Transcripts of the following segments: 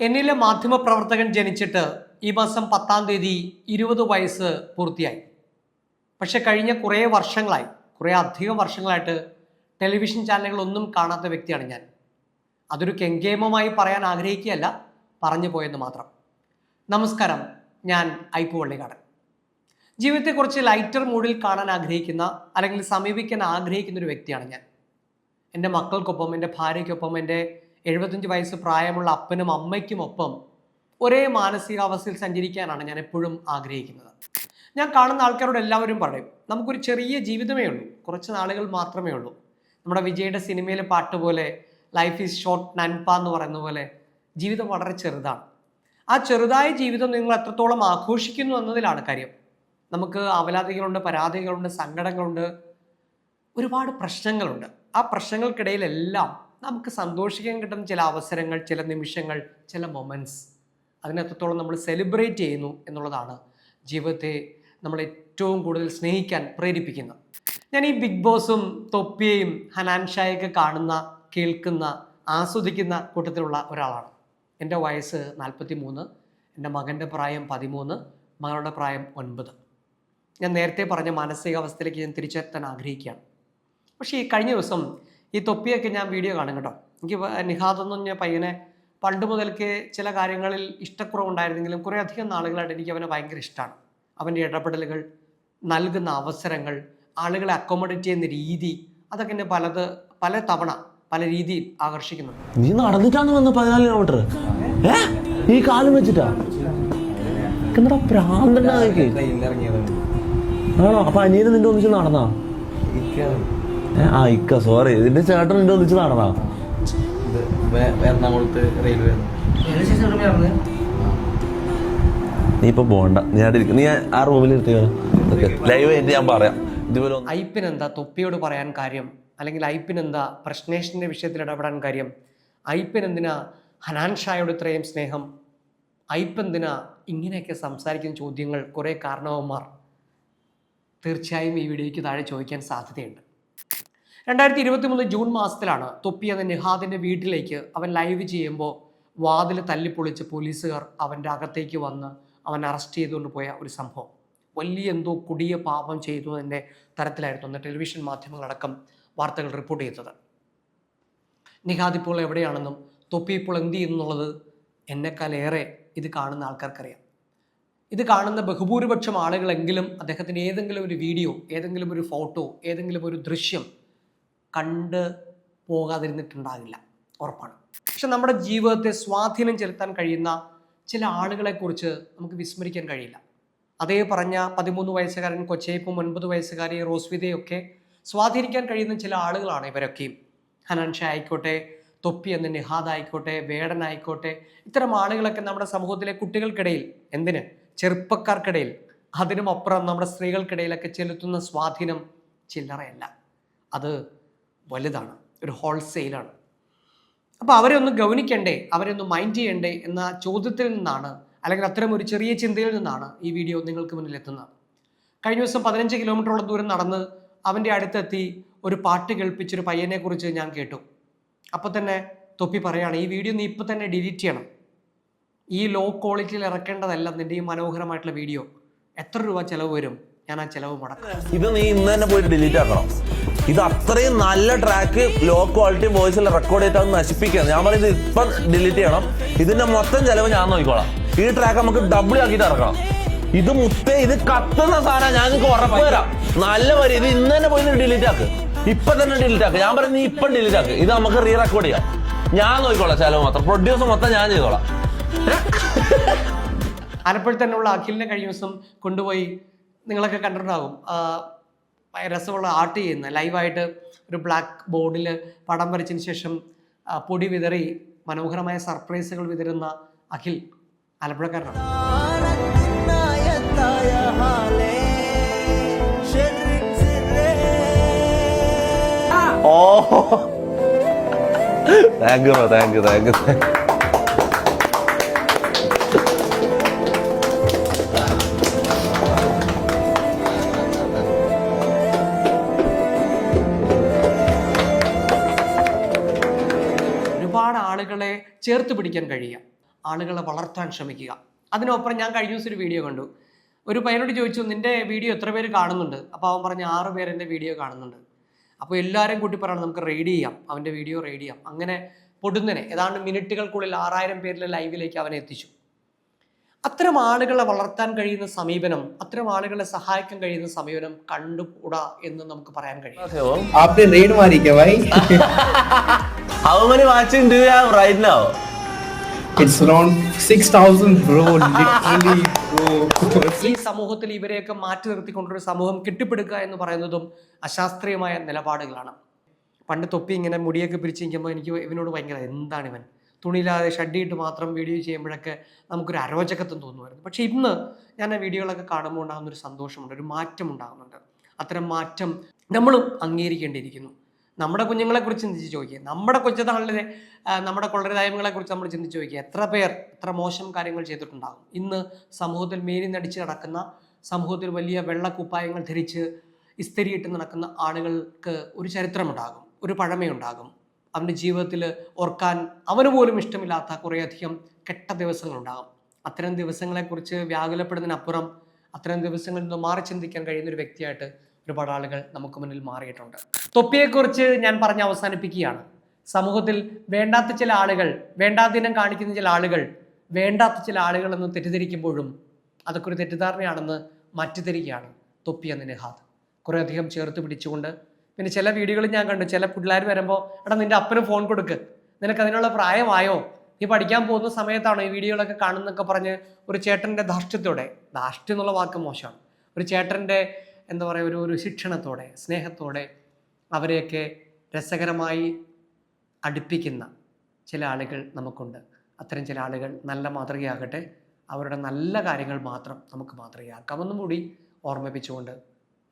എന്നിലെ മാധ്യമപ്രവർത്തകൻ ജനിച്ചിട്ട് ഈ മാസം പത്താം തീയതി ഇരുപത് വയസ്സ് പൂർത്തിയായി. പക്ഷെ കഴിഞ്ഞ കുറേ വർഷങ്ങളായി കുറേ അധികം വർഷങ്ങളായിട്ട് ടെലിവിഷൻ ചാനലുകളൊന്നും കാണാത്ത വ്യക്തിയാണ് ഞാൻ. അതൊരു കെങ്കേമമായി പറയാൻ ആഗ്രഹിക്കുകയല്ല പറഞ്ഞു പോയെന്ന് മാത്രം. നമസ്കാരം ഞാൻ ഐപ്പു വള്ളിക്കാടൻ ജീവിതത്തെക്കുറിച്ച് ലൈറ്റർ മൂഡിൽ കാണാൻ ആഗ്രഹിക്കുന്ന അല്ലെങ്കിൽ സമീപിക്കാൻ ആഗ്രഹിക്കുന്ന ഒരു വ്യക്തിയാണ് ഞാൻ. എന്റെ മക്കൾക്കൊപ്പം എന്റെ ഭാര്യയ്ക്കൊപ്പം എന്റെ എഴുപത്തഞ്ച് വയസ്സ് പ്രായമുള്ള അപ്പനും അമ്മയ്ക്കുമൊപ്പം ഒരേ മാനസികാവസ്ഥയിൽ സഞ്ചരിക്കാനാണ് ഞാൻ എപ്പോഴും ആഗ്രഹിക്കുന്നത്. ഞാൻ കാണുന്ന ആൾക്കാരോട് എല്ലാവരും പറയും നമുക്കൊരു ചെറിയ ജീവിതമേ ഉള്ളൂ കുറച്ച് നാളുകൾ മാത്രമേ ഉള്ളൂ. നമ്മുടെ വിജയുടെ സിനിമയിലെ പാട്ട് പോലെ ലൈഫ് ഈസ് ഷോർട്ട് നൻപ എന്ന് പറയുന്ന പോലെ ജീവിതം വളരെ ചെറുതാണ്. ആ ചെറുതായ ജീവിതം നിങ്ങൾ എത്രത്തോളം ആഘോഷിക്കുന്നു എന്നതിലാണ് കാര്യം. നമുക്ക് അവലാതികളുണ്ട് പരാതികളുണ്ട് സങ്കടങ്ങളുണ്ട് ഒരുപാട് പ്രശ്നങ്ങളുണ്ട്. ആ പ്രശ്നങ്ങൾക്കിടയിലെല്ലാം നമുക്ക് സന്തോഷിക്കാൻ കിട്ടുന്ന ചില അവസരങ്ങൾ ചില നിമിഷങ്ങൾ ചില മൊമെന്റ്സ് അതിനെത്രത്തോളം നമ്മൾ സെലിബ്രേറ്റ് ചെയ്യുന്നു എന്നുള്ളതാണ് ജീവിതത്തെ നമ്മൾ ഏറ്റവും കൂടുതൽ സ്നേഹിക്കാൻ പ്രേരിപ്പിക്കുന്നത് ഞാൻ ഈ ബിഗ് ബോസും തൊപ്പിയെയും ഹനാൻഷായൊക്കെ കാണുന്ന കേൾക്കുന്ന ആസ്വദിക്കുന്ന കൂട്ടത്തിലുള്ള ഒരാളാണ്. എന്റെ വയസ്സ് നാൽപ്പത്തി മൂന്ന് എന്റെ മകന്റെ പ്രായം പതിമൂന്ന് മകളുടെ പ്രായം ഒൻപത്. ഞാൻ നേരത്തെ പറഞ്ഞ മാനസികാവസ്ഥയിലേക്ക് ഞാൻ തിരിച്ചെത്താൻ ആഗ്രഹിക്കുകയാണ്. പക്ഷേ ഈ കഴിഞ്ഞ ദിവസം ഈ തൊപ്പിയൊക്കെ ഞാൻ വീഡിയോ കാണും കേട്ടോ എനിക്ക് നിഹാദ് എന്ന് പറഞ്ഞ പയ്യനെ പണ്ട് മുതൽക്കേ ചില കാര്യങ്ങളിൽ ഇഷ്ടക്കുറവുണ്ടായിരുന്നെങ്കിലും കുറേ അധികം നാളുകളായിട്ട് എനിക്ക് അവനെ ഭയങ്കര ഇഷ്ടമാണ് അവന്റെ ഇടപെടലുകൾ നൽകുന്ന അവസരങ്ങൾ ആളുകളെ അക്കോമഡേറ്റ് ചെയ്യുന്ന രീതി അതൊക്കെ എന്നെ പലത് പല തവണ പല രീതിയിൽ ആകർഷിക്കുന്നുണ്ട് നീ നടന്നിട്ടാണ് വന്ന പതിനാല് കിലോമീറ്റർ ഏ ഈ കാലം വെച്ചിട്ടാ എന്താ പ്രാന്തണ്ടാക്കി ആണോ അപ്പൊ അനിയനെ നിന്റെ ഒന്നിച്ച് നടന്നാ ആ ഇക്ക സോറി ഇതിന്റെ ചേട്ടൻ എന്റെ ഒന്നിച്ച് നടന്നാ എറണാകുളത്ത് റെയിൽവേ നീ ഇപ്പൊ പോണ്ട. നീ അവിടെ നീ ആ റൂമിൽ ലൈവ് ആയിട്ട് ഞാൻ പറയാം. ഇതുപോലെ ഐപ്പിനെന്താ തൊപ്പിയോട് പറയാൻ കാര്യം? അല്ലെങ്കിൽ ഐപ്പിനെന്താ പ്രശ്നേഷിന്റെ വിഷയത്തിൽ ഇടപെടാൻ കാര്യം? ഐപ്പിനെന്തിനാ ഹനാൻ ഷായോട് ഇത്രയും സ്നേഹം? ഐപ്പെന്തിനാ ഇങ്ങനെയൊക്കെ സംസാരിക്കുന്ന ചോദ്യങ്ങൾ കുറേ കാരണവന്മാർ? തീർച്ചയായും ഈ വീഡിയോയ്ക്ക് താഴെ ചോദിക്കാൻ സാധ്യതയുണ്ട്. രണ്ടായിരത്തി ഇരുപത്തി മൂന്ന് ജൂൺ മാസത്തിലാണ് തൊപ്പി എന്ന നിഹാദിന്റെ വീട്ടിലേക്ക് അവൻ ലൈവ് ചെയ്യുമ്പോൾ വാതിൽ തല്ലിപ്പൊളിച്ച് പോലീസുകാർ അവന്റെ അകത്തേക്ക് വന്ന് അവൻ അറസ്റ്റ് ചെയ്തുകൊണ്ട് പോയ ഒരു സംഭവം. വലിയ എന്തോ കൊടിയ പാപം ചെയ്തു എന്നതിന്റെ തരത്തിലായിരുന്നു അന്ന് ടെലിവിഷൻ മാധ്യമങ്ങളടക്കം വാർത്തകൾ റിപ്പോർട്ട് ചെയ്തത്. നിഹാദ് ഇപ്പോൾ എവിടെയാണെന്നും തൊപ്പി ഇപ്പോൾ എന്ത് ചെയ്യുന്നുള്ളത് എന്നെക്കാളേറെ ഇത് കാണുന്ന ആൾക്കാർക്കറിയാം. ഇത് കാണുന്ന ബഹുഭൂരിപക്ഷം ആളുകളെങ്കിലും അദ്ദേഹത്തിന് ഏതെങ്കിലും ഒരു വീഡിയോ ഏതെങ്കിലും ഒരു ഫോട്ടോ ഏതെങ്കിലും ഒരു ദൃശ്യം കണ്ട് പോകാതിരുന്നിട്ടുണ്ടാകില്ല. ഉറപ്പാണ്. പക്ഷെ നമ്മുടെ ജീവിതത്തെ സ്വാധീനം ചെലുത്താൻ കഴിയുന്ന ചില ആളുകളെക്കുറിച്ച് നമുക്ക് വിസ്മരിക്കാൻ കഴിയില്ല. അതേ പറഞ്ഞ പതിമൂന്ന് വയസ്സുകാരൻ കൊച്ചേപ്പും ഒൻപത് വയസ്സുകാരി റോസ്വിതയൊക്കെ സ്വാധീനിക്കാൻ കഴിയുന്ന ചില ആളുകളാണ് ഇവരൊക്കെയും. ഹനൻഷ ആയിക്കോട്ടെ തൊപ്പി എന്ന നിഹാദ് ആയിക്കോട്ടെ വേടനായിക്കോട്ടെ ഇത്തരം ആളുകളൊക്കെ നമ്മുടെ സമൂഹത്തിലെ കുട്ടികൾക്കിടയിൽ എന്തിന് ചെറുപ്പക്കാർക്കിടയിൽ അതിനുമപ്പുറം നമ്മുടെ സ്ത്രീകൾക്കിടയിലൊക്കെ ചെലുത്തുന്ന സ്വാധീനം ചില്ലറയല്ല. അത് വലുതാണ് ഒരു ഹോൾസെയിലാണ്. അപ്പോൾ അവരെ ഒന്ന് ഗൗനിക്കണ്ടേ അവരെ ഒന്ന് മൈൻഡ് ചെയ്യണ്ടേ എന്ന ചോദ്യത്തിൽ നിന്നാണ് അല്ലെങ്കിൽ അത്തരം ഒരു ചെറിയ ചിന്തയിൽ നിന്നാണ് ഈ വീഡിയോ നിങ്ങൾക്ക് മുന്നിൽ എത്തുന്നത്. കഴിഞ്ഞ ദിവസം പതിനഞ്ച് കിലോമീറ്ററോളം ദൂരം നടന്ന് അവന്റെ അടുത്തെത്തി ഒരു പാട്ട് കേൾപ്പിച്ചൊരു പയ്യനെ കുറിച്ച് ഞാൻ കേട്ടു. അപ്പോൾ തന്നെ തൊപ്പി പറയാണ് ഈ വീഡിയോ നീ ഇപ്പം തന്നെ ഡിലീറ്റ് ചെയ്യണം. ഈ ലോ ക്വാളിറ്റിയിൽ ഇറക്കേണ്ടതല്ല നിന്റെ ഈ മനോഹരമായിട്ടുള്ള വീഡിയോ എത്ര രൂപ ചെലവ് വരും? ഞാൻ ആ ചെലവ് മുടക്കും. ഇത് നീ ഇന്ന് തന്നെ പോയിട്ട് ഡിലീറ്റ് ആക്കണം. ഇത് അത്രയും നല്ല ട്രാക്ക് ലോ ക്വാളിറ്റി വോയിസിൽ റെക്കോർഡ് ചെയ്തിട്ട് അത് നശിപ്പിക്കണം ഞാൻ പറയുന്നത് ഇപ്പം ഡിലീറ്റ് ചെയ്യണം. ഇതിന്റെ മൊത്തം ചെലവ് ഞാൻ നോക്കിക്കോളാം. ഈ ട്രാക്ക് നമുക്ക് ഡബിൾ ആക്കിയിട്ട് ഇറക്കണം. ഇത് മുത്തേ ഇത് കത്തുന്ന സാധനം ഞാൻ നിങ്ങൾക്ക് ഉറപ്പ് തരാം. നല്ല വരി. ഇത് ഇന്ന് തന്നെ പോയി ഡിലീറ്റ് ആക്ക്. ഇപ്പൊ തന്നെ ഡിലീറ്റ് ആക്ക്. ഞാൻ പറയുന്നത് നീ ഇപ്പം ഡിലീറ്റ് ആക്ക്. ഇത് നമുക്ക് റീ റെക്കോർഡ് ചെയ്യാം. ഞാൻ നോക്കിക്കോളാം ചെലവ് മാത്രം. പ്രൊഡ്യൂസ് മൊത്തം ഞാൻ ചെയ്തോളാം. ആലപ്പുഴ ഉള്ള അഖിലിനെ കഴിഞ്ഞ ദിവസം കൊണ്ടുപോയി നിങ്ങളൊക്കെ കണ്ടിട്ടുണ്ടാകും രസമുള്ള ആർട്ട് ചെയ്യുന്ന ലൈവായിട്ട് ഒരു ബ്ലാക്ക് ബോർഡിൽ പടം വരച്ചതിന് ശേഷം പൊടി വിതറി മനോഹരമായ സർപ്രൈസുകൾ വിതരുന്ന അഖിൽ ആലപ്പുഴക്കാരനാണ്. ഓ. Thank you thank you thank you ഒരുപാട് ആളുകളെ ചേർത്ത് പിടിക്കാൻ കഴിയുക. ആളുകളെ വളർത്താൻ ശ്രമിക്കുക. അതിനൊപ്പം ഞാൻ കഴിഞ്ഞ ദിവസം ഒരു വീഡിയോ കണ്ടു. ഒരു പയ്യനോട് ചോദിച്ചു നിന്റെ വീഡിയോ എത്ര പേര് കാണുന്നുണ്ട്? അപ്പോൾ അവൻ പറഞ്ഞു ആറ് പേര് എന്റെ വീഡിയോ കാണുന്നുണ്ട്. അപ്പോൾ എല്ലാവരും കൂട്ടി പറയണം നമുക്ക് റെയ്ഡ് ചെയ്യാം അവന്റെ വീഡിയോ റെയ്ഡ് ചെയ്യാം. അങ്ങനെ പൊടുന്നനെ ഏതാണ്ട് മിനിറ്റുകൾക്കുള്ളിൽ ആറായിരം പേരിലെ ലൈവിലേക്ക് അവനെ എത്തിച്ചു. അത്തരം ആളുകളെ വളർത്താൻ കഴിയുന്ന സമീപനം അത്തരം ആളുകളെ സഹായിക്കാൻ കഴിയുന്ന സമീപനം കണ്ടുകൂടാ എന്ന് നമുക്ക് പറയാൻ കഴിയും. How many watching do you have right now? it's around 6000 bro. Literally bro. ഈ സമൂഹത്തിൽ ഇവരെയൊക്കെ മാറ്റി നിർത്തിക്കൊണ്ടൊരു സമൂഹം കെട്ടിപ്പടുക്കുക എന്ന് പറയുന്നതും അശാസ്ത്രീയമായ നിലപാടുകളാണ്. പണ്ട് തൊപ്പി ഇങ്ങനെ മുടിയൊക്കെ പിരിച്ചിരിക്കുമ്പോൾ എനിക്ക് ഇവനോട് ഭയങ്കര എന്താണ് ഇവൻ? തുണിയില്ലാതെ ഷഡ്ഡിയിട്ട് മാത്രം വീഡിയോ ചെയ്യുമ്പോഴൊക്കെ നമുക്കൊരു അരോചകത്വം തോന്നുമായിരുന്നു. പക്ഷേ ഇന്ന് ഞാൻ ആ വീഡിയോകളൊക്കെ കാണുമ്പോൾ ഉണ്ടാകുന്ന ഒരു സന്തോഷമുണ്ട് ഒരു മാറ്റം ഉണ്ടാകുന്നുണ്ട് അത്തരം മാറ്റം നമ്മളും അംഗീകരിക്കേണ്ടിയിരിക്കുന്നു. നമ്മുടെ കുഞ്ഞുങ്ങളെ കുറിച്ച് ചിന്തിച്ച് ചോദിക്കുക. നമ്മുടെ കൊച്ചതാളിലെ നമ്മുടെ കൊള്ളരുതായ്മകളെ കുറിച്ച് നമ്മൾ ചിന്തിച്ച് ചോദിക്കുക. എത്ര പേർ എത്ര മോശം കാര്യങ്ങൾ ചെയ്തിട്ടുണ്ടാകും? ഇന്ന് സമൂഹത്തിൽ മേനി നടിച്ച് നടക്കുന്ന സമൂഹത്തിൽ വലിയ വെള്ളക്കുപ്പായങ്ങൾ ധരിച്ച് ഇസ്തിരിയിട്ട് നടക്കുന്ന ആളുകൾക്ക് ഒരു ചരിത്രമുണ്ടാകും ഒരു പഴമയുണ്ടാകും. അവന്റെ ജീവിതത്തിൽ ഓർക്കാൻ അവന് പോലും ഇഷ്ടമില്ലാത്ത കുറേയധികം കെട്ട ദിവസങ്ങളുണ്ടാകും. അത്തരം ദിവസങ്ങളെക്കുറിച്ച് വ്യാകുലപ്പെടുന്നതിനപ്പുറം അത്തരം ദിവസങ്ങളിൽ നിന്ന് മാറി ചിന്തിക്കാൻ കഴിയുന്ന ഒരു വ്യക്തിയായിട്ട് ഒരുപാട് ആളുകൾ നമുക്ക് മുന്നിൽ മാറിയിട്ടുണ്ട്. തൊപ്പിയെക്കുറിച്ച് ഞാൻ പറഞ്ഞ് അവസാനിപ്പിക്കുകയാണ്. സമൂഹത്തിൽ വേണ്ടാത്ത ചില ആളുകൾ വേണ്ടാദിനം കാണിക്കുന്ന ചില ആളുകൾ വേണ്ടാത്ത ചില ആളുകളെന്ന് തെറ്റിദ്ധരിക്കുമ്പോഴും അതൊക്കെ ഒരു തെറ്റിദ്ധാരണയാണെന്ന് മാറ്റിദ്ധരിക്കുകയാണ് തൊപ്പി എന്ന നിഹാദ്. കുറേയധികം ചേർത്ത് പിടിച്ചുകൊണ്ട് പിന്നെ ചില വീഡിയോകൾ ഞാൻ കണ്ടു. ചില പിള്ളേർ വരുമ്പോൾ എടാ നിന്റെ അപ്പന് ഫോൺ കൊടുക്ക്. നിനക്ക് അതിനുള്ള പ്രായമായോ? നീ പഠിക്കാൻ പോകുന്ന സമയത്താണോ ഈ വീഡിയോകളൊക്കെ കാണുന്നൊക്കെ പറഞ്ഞ് ഒരു ചേട്ടന്റെ ധാർഷ്ട്യത്തോടെ ധാർഷ്ട്യം എന്നുള്ള വാക്ക് മോശമാണ്. ഒരു ചേട്ടന്റെ എന്താ പറയുക ഒരു ഒരു ശിക്ഷണത്തോടെ സ്നേഹത്തോടെ അവരെയൊക്കെ രസകരമായി അടുപ്പിക്കുന്ന ചില ആളുകൾ നമുക്കുണ്ട്. അത്തരം ചില ആളുകൾ നല്ല മാതൃകയാകട്ടെ അവരുടെ നല്ല കാര്യങ്ങൾ മാത്രം നമുക്ക് മാതൃകയാക്കാമെന്നും കൂടി ഓർമ്മിപ്പിച്ചുകൊണ്ട്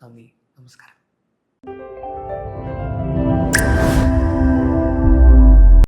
നന്ദി നമസ്കാരം.